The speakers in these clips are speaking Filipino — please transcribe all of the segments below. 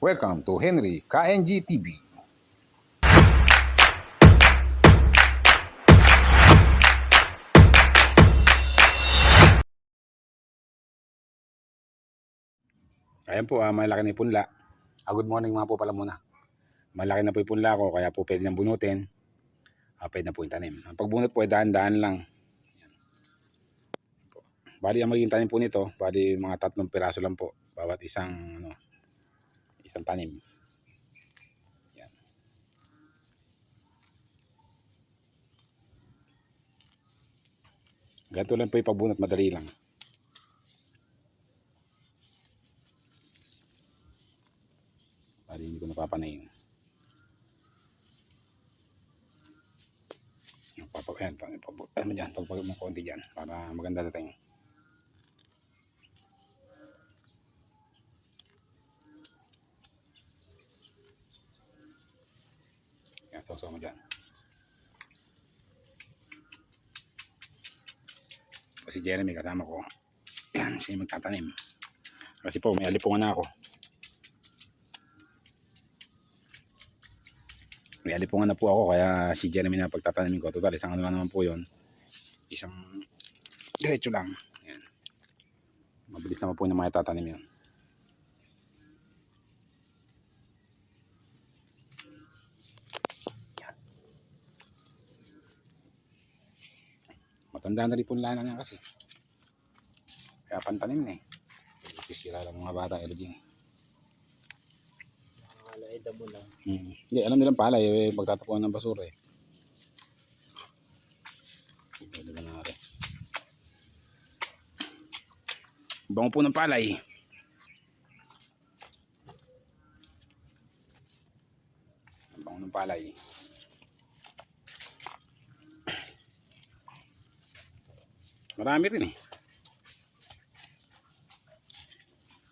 Welcome to Henry KNG TV. Ayan po, ah, malaki na yung punla. Ah, good morning mga po pala muna. Malaki na po yung punla ko, kaya po pwede nang bunutin. Ah, pwede na po yung tanim. Ang pagbunot po ay daan-daan lang. Bali, ang magiging tanim po nito, bali mga tatlong piraso lang po. Bawat isang, ano, isang tanim. Yan. Ganito lang po yung pagbunot, madali lang. Bali, hindi ko napapanayin. Papag, ayan, pag, pag, ano dyan, pagpag mo konti dyan, para maganda dating. Yan, sausaw mo dyan. Si Jeremy kasama ko. Yan, siya magtatanim. Kasi po, may alipungan na ako. May alipungan na po ako, kaya si Jeremy na pagtatanimin ko. Total, isang ano naman po yun. Isang diretso lang. Yan. Mabilis naman po yung mga tatanim yun. Matanda na rin po lana niya kasi. Kaya pantanim na eh. Sisira lang mga bata ilo din. Akala ay damo lang. Hmm. Hindi, alam nilang pala eh, magtatapuan ng basura eh. Pwede na rin? Bango po ng palay. Ang Bango ng palay. Marami rin eh.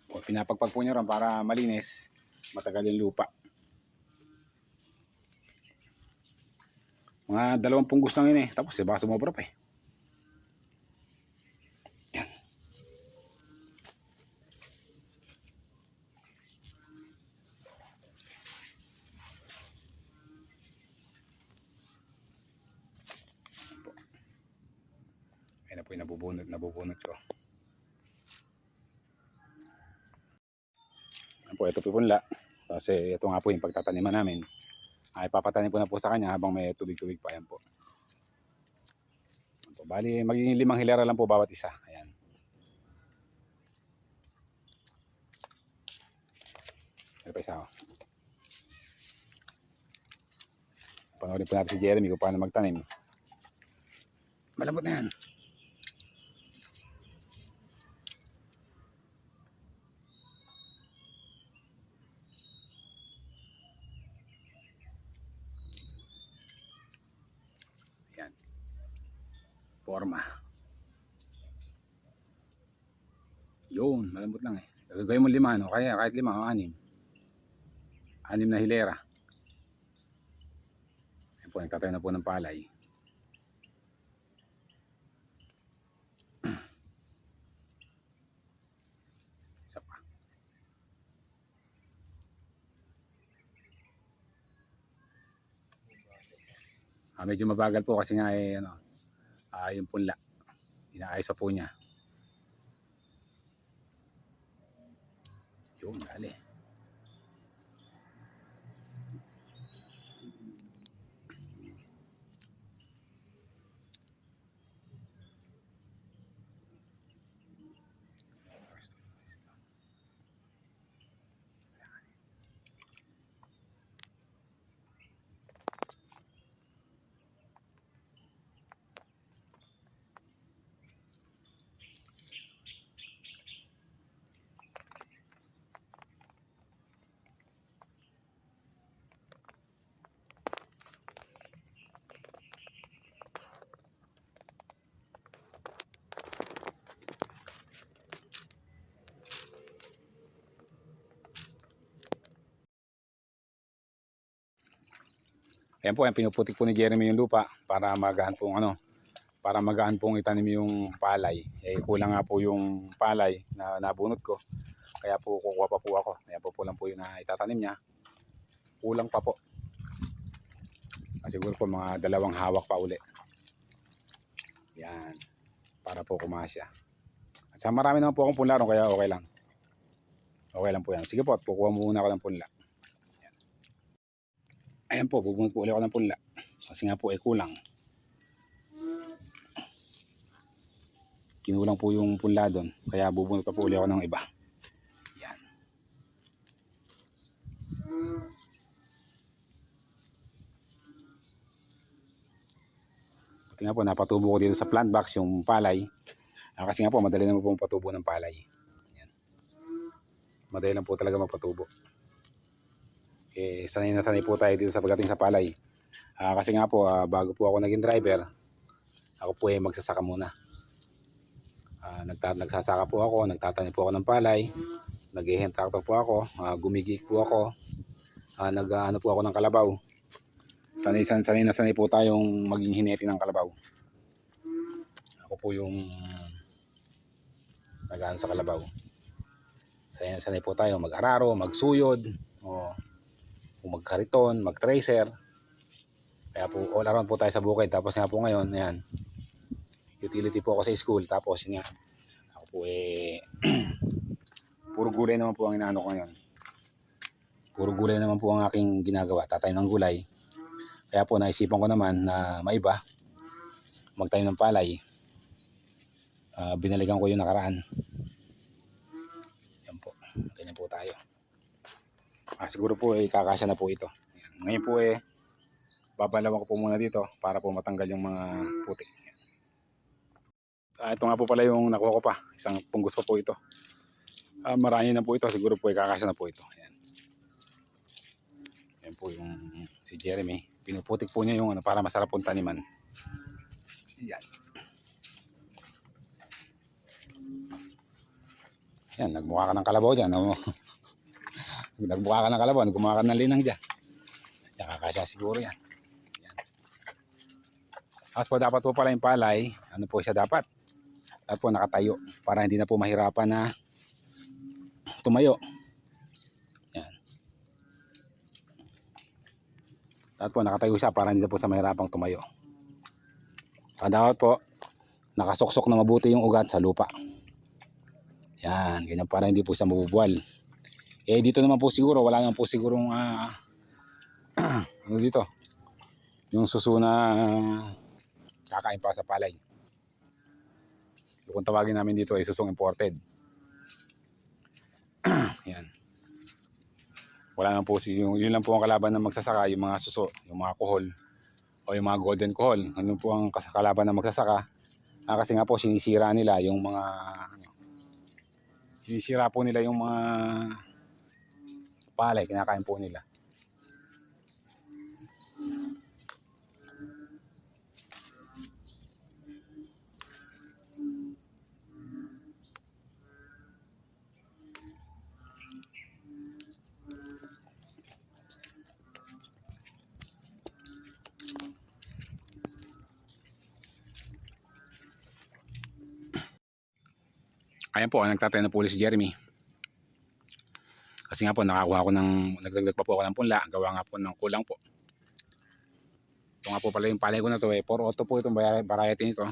O, pinapagpag po nyo rin para malinis. Matagal yung lupa. Mga dalawang punggos lang yun eh. Tapos eh, baka sumobra pa eh. Yan. Yan po. Ayan na po yung nabubunot, nabubunot ko. Yan po, ito po punla. Kasi ito nga po yung pagtataniman namin ay papatanim ko na po sa kanya habang may tubig-tubig pa yan po. Yan po. Bali, magiging limang hilera lang po bawat isa. Ayan. Ito pa isa oh. Panoorin po natin si Jeremy kung paano magtanim. Malambot na. Yan. Forma. Yun, malambot lang eh. Gagawin mo lima, no? Kaya kahit lima o anim. Anim na hilera. Yan po, nagtatayo na po ng palay. Isa pa. Ah, medyo mabagal po kasi nga eh, ano, ah, yung punla. Inaayos pa po niya. Ayan po, ayan, pinuputik po ni Jeremy yung lupa para magaan pong ano, para magaan pong itanim yung palay. Eh, kulang nga po yung palay na nabunot ko. Kaya po kukuha pa po ako. Kaya po po lang po yung na itatanim niya. Kulang pa po. Ah, siguro po mga dalawang hawak pa uli. Yan. Para po kumasya. At sa marami naman po akong punla ron, kaya okay lang. Okay lang po yan. Sige po, at kukuha muna ako ng punla. Yan. Ayan po, bubunot po ulit ako ng punla. Kasi nga po ay kulang. Kinulang po yung punla doon. Kaya bubunot pa po ulit ako ng iba. Yan. Buti nga po, napatubo ko dito sa plant box yung palay. Ah, kasi nga po, madali naman po patubo ng palay. Yan. Madali lang po talaga magpatubo. Eh, sanay na sanay po tayo dito sa pagdating sa palay. Ah, kasi nga po, ah, bago po ako naging driver, ako po ay magsasaka muna. Nagta- nagsasaka po ako, nagtatanim po ako ng palay, nag tractor po ako, ah, gumigik po ako, ah, nag ah, ano po ako ng kalabaw. Sanay, sanay, sanay na sanay po tayong maging hineti ng kalabaw. Ako po yung nag sa kalabaw. Sanay, sanay po tayo mag-araro, magsuyod, o kung magkariton, mag-tracer. Kaya po all around po tayo sa bukid. Tapos nga po ngayon, ayan, utility po ako sa school. Tapos yun nga, ako po eh, puro gulay naman po ang inaano ko ngayon. Puro gulay naman po ang aking ginagawa. Tatay ng gulay. Kaya po naisipan ko naman na maiba, magtayo ng palay. Ah, binaligan ko yung nakaraan. Yan po. Ganyan po tayo. Ah, siguro po eh, kakasya na po ito. Ayan. Ngayon po eh, babalawan ko po muna dito para po matanggal yung mga puti. Ayan. Ah, ito nga po pala yung nakuha ko pa. Isang punggos pa po ito. Ah, marami na po ito. Siguro po eh, kakasya na po ito. Ayan. Ayan po yung si Jeremy. Pinuputik po niya yung ano para masarap pong taniman. Yan. Yan, nagmukha ka ng kalabaw dyan. No? nagmukha ka ng kalabaw, nagmukha ka ng linang dyan. Yan, kakasya siguro yan. yan. Tapos po dapat po pala yung palay, ano po siya dapat? Dapat po nakatayo para hindi na po mahirapan na tumayo. Yan. Dapat po nakatayo siya para hindi na po sa mahirapang tumayo. Dapat po nakasuksok na mabuti yung ugat sa lupa. Yan, ganyan para hindi po siya mabubuwal. Eh dito naman po siguro, wala naman po sigurong ah, ano dito, yung suso na kakain pa sa palay. Kung tawagin namin dito ay susong imported. Yan. Wala naman po si yung, yun lang po ang kalaban ng magsasaka, yung mga suso, yung mga kuhol o yung mga golden kuhol. Ano po ang kalaban ng magsasaka? Ah, kasi nga po sinisira nila yung mga ano, sinisira po nila yung mga palay, kinakain po nila. Ayan po, nagtatay na po ulit si Jeremy. Kasi nga po, nakakuha ko ng, nagdagdag pa po ako ng punla. Gawa nga po ng kulang po. Ito nga po pala yung palay ko na to eh. 4-auto po itong vari- variety nito.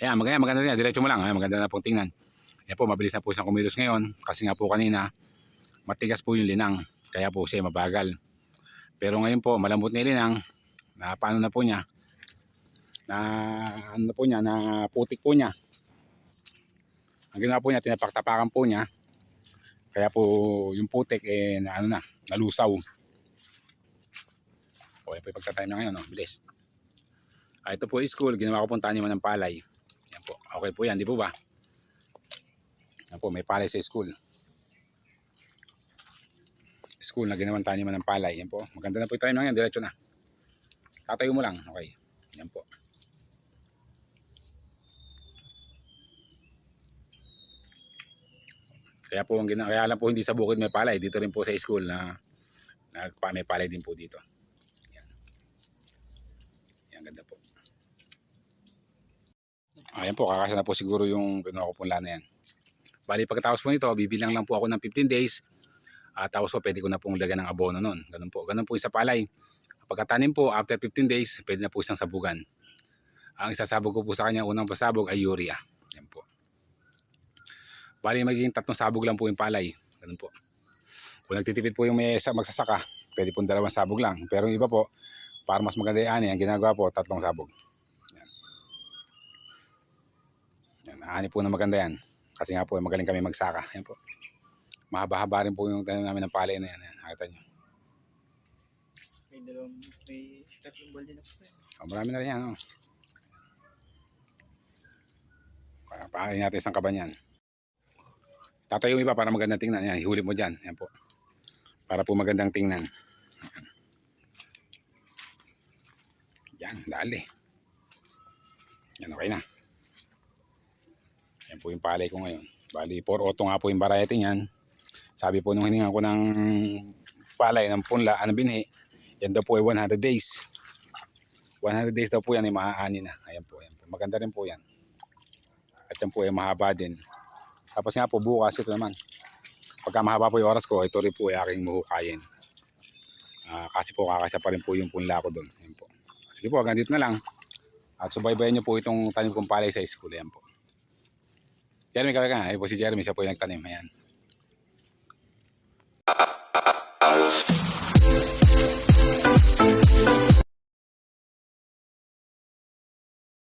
Ayan, maganda, maganda din. Diretso mo lang. Ayan, maganda na pong tingnan. Ayan po, mabilis na po siyang kumilos ngayon. Kasi nga po kanina, matigas po yung linang. Kaya po siya mabagal. Pero ngayon po, malambot na yung linang. Na paano na po niya. Na ano na po niya, na putik po niya. Ang ginawa po niya, tinapaktapakan po niya. Kaya po yung putik eh na ano na, nalusaw. O yan po yung pagtatime na ngayon, no? bilis. Ah, ito po is school, ginawa ko pong taniman ng palay. Yan po, okay po yan, di po ba? Yan po, may palay sa school. School na ginawang taniman ng palay. Yan po, maganda na po yung time na yan, diretso na. Tatayo mo lang, okay. Yan po. Kaya po ang gina kaya lang po hindi sa bukid may palay, dito rin po sa school na nagpa may palay din po dito. Yan. Yan ganda po. Ayan po, kakasya na po siguro yung kinuha ko pong lana yan. Bali pagkatapos po nito, bibilang lang po ako ng 15 days. At tapos po pwede ko na pong lagyan ng abono nun. Ganun po. Ganun po yung sa palay. Pagkatanim po, after 15 days, pwede na po isang sabugan. Ang isasabog ko po sa kanya, unang pasabog ay urea. Yan po. Bali magiging tatlong sabog lang po yung palay. Ganun po. Kung nagtitipid po yung may sa- magsasaka, pwede po dalawang sabog lang. Pero yung iba po, para mas maganda yung ani, ang ginagawa po, tatlong sabog. Yan. Yan, ani po na maganda yan. Kasi nga po, magaling kami magsaka. Yan po. Mahaba-haba rin po yung tanim namin ng palay na yan. Yan, nakita nyo. May dalawang, may tatlong balde na po. Oh, marami na rin yan. Oh. Kaya Pakain natin isang kaban yan. Tatayo mo iba para magandang tingnan. Yan, ihuli mo dyan. Yan po. Para po magandang tingnan. Yan, dali. Yan, okay na. Yan po yung palay ko ngayon. Bali, 4 auto nga po yung variety niyan. Sabi po nung hiningan ko ng palay ng punla, ano binhi, yan daw po ay 100 days. 100 days daw po yan ay maaani na. Ayan po, ayan po. Maganda rin po yan. At yan po ay mahaba din. Tapos nga po bukas ito naman. Pagka mahaba po yung oras ko, ito rin po ay aking muhukayin. Ah, kasi po kakasya pa rin po yung punla ko doon. Ayan po. Sige po, hanggang dito na lang. At subaybayan niyo po itong tanim kong palay sa school. Ayan po. Jeremy, kaway ka. Ayan po si Jeremy, siya po yung nagtanim. Ayan.